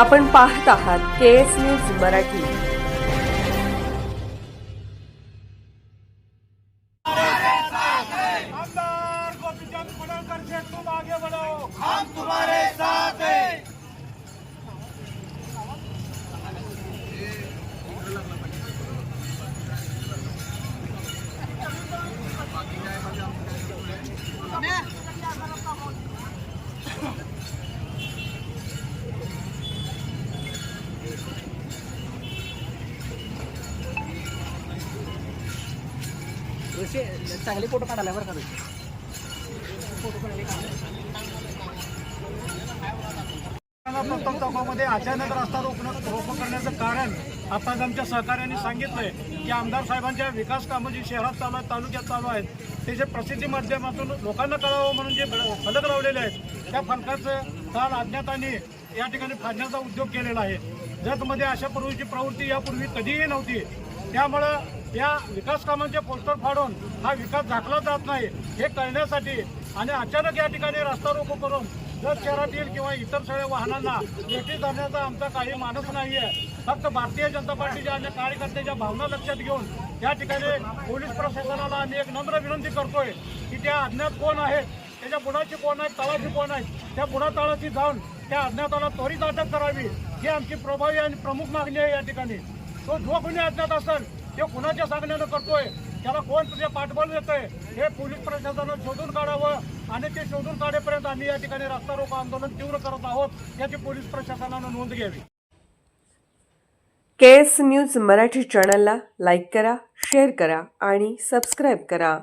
आपण पाहत आहात के एस न्यूज़ मराठी. आमदार गोपीचंद पडळकर से तुम आगे बढ़ो हम तुम्हारे ऋषी चांगले फोटो काढायला बरं का ऋषी चौकामध्ये अचानक रस्ता रोखणं रोको करण्याचं कारण आता आमच्या सहकार्याने सांगितलंय की आमदार साहेबांच्या विकास कामं जी शहरात चालू आहेत तालुक्यात चालू आहेत ते जे प्रसिद्धी माध्यमातून लोकांना कळावं म्हणून जे फलक लावलेले आहेत त्या फलकाचं काल अज्ञातांनी या ठिकाणी फाडण्याचा उद्योग केलेला आहे. जतमध्ये अशा पूर्वीची प्रवृत्ती यापूर्वी कधीही नव्हती. त्यामुळं या विकास कामांचे पोस्टर फाडून हा विकास झाकला जात नाही हे कळण्यासाठी आणि अचानक या ठिकाणी रस्ता रोको करून जर शहरातील किंवा इतर सगळ्या वाहनांना भेटी धरण्याचा आमचा काही मानस नाही आहे फक्त भारतीय जनता पार्टीच्या आणि कार्यकर्त्याच्या भावना लक्षात घेऊन या ठिकाणी पोलीस प्रशासनाला आम्ही एक नम्र विनंती करतोय की त्या अज्ञात कोण आहेत त्याच्या बुडाची कोण आहेत तळाची कोण आहेत त्या बुडा तळाची जाऊन त्या अज्ञाताला त्वरित अटक करावी ही आमची प्रभावी आणि प्रमुख मागणी आहे या ठिकाणी. तो जो कोणी अज्ञात असेल ते कुणाच्या सांगण्यानं करतोय? त्याला कोण तुझे पाठबळ देतोय? हे पोलीस प्रशासनानं शोधून काढावं आणि ते शोधून काढेपर्यंत आम्ही या ठिकाणी रस्ता रोको आंदोलन तीव्र करत आहोत याची पोलीस प्रशासनानं नोंद घ्यावी. के एस न्यूज मराठी चॅनलला लाईक करा शेअर करा आणि सबस्क्राईब करा.